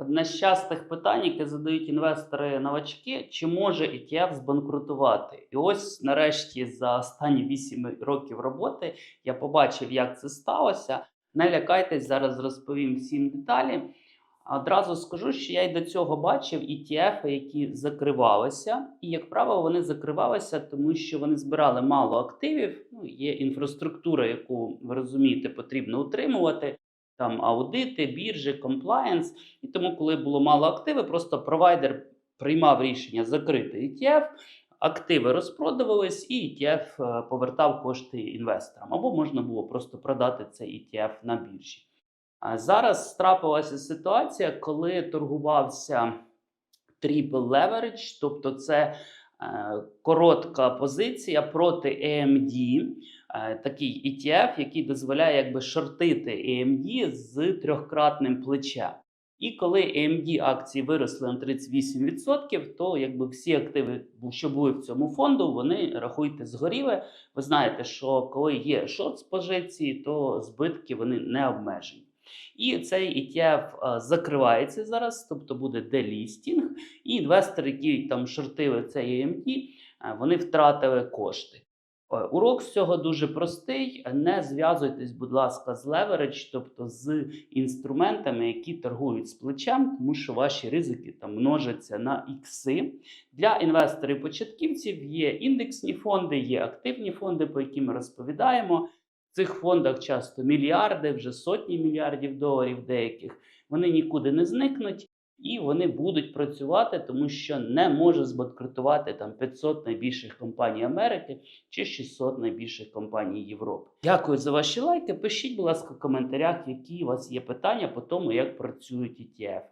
Одне з частих питань, яке задають інвестори-новачки, чи може ETF збанкрутувати? І ось нарешті за останні 8 років роботи я побачив, як це сталося. Не лякайтесь, зараз розповім всім деталі. Одразу скажу, що я й до цього бачив ETF, які закривалися, і, як правило, вони закривалися, тому що вони збирали мало активів. Ну, є інфраструктура, яку ви розумієте, потрібно утримувати. Там аудити, біржі, комплаєнс. І тому, коли було мало активів, просто провайдер приймав рішення закрити ETF, активи розпродавались, і ETF е, повертав кошти інвесторам. Або можна було просто продати цей ETF на біржі. А зараз трапилася ситуація, коли торгувався triple leverage, тобто це е, коротка позиція проти AMD, такий ETF, який дозволяє якби шортити AMD з трьохкратним плечем. І коли AMD акції виросли на 38%, то якби всі активи, що були в цьому фонду, вони рахуйте згоріли. Ви знаєте, що коли є шорт з позиції, то збитки вони не обмежені. І цей ETF е, закривається зараз, тобто буде делістінг, і інвестори, які там шортили цей AMD, е, вони втратили кошти. Е, Урок з цього дуже простий. Не зв'язуйтесь, будь ласка, з leverage, тобто з інструментами, які торгують з плечем, тому що ваші ризики там множаться на ікси. Для інвесторів-початківців є індексні фонди, є активні фонди, по яким ми розповідаємо. В цих фондах часто мільярди, вже сотні мільярдів доларів деяких. Вони нікуди не зникнуть і вони будуть працювати, тому що не може збанкрутувати там 500 найбільших компаній Америки чи 600 найбільших компаній Європи. Дякую за ваші лайки. Пишіть, будь ласка, в коментарях, які у вас є питання по тому, як працюють ETF.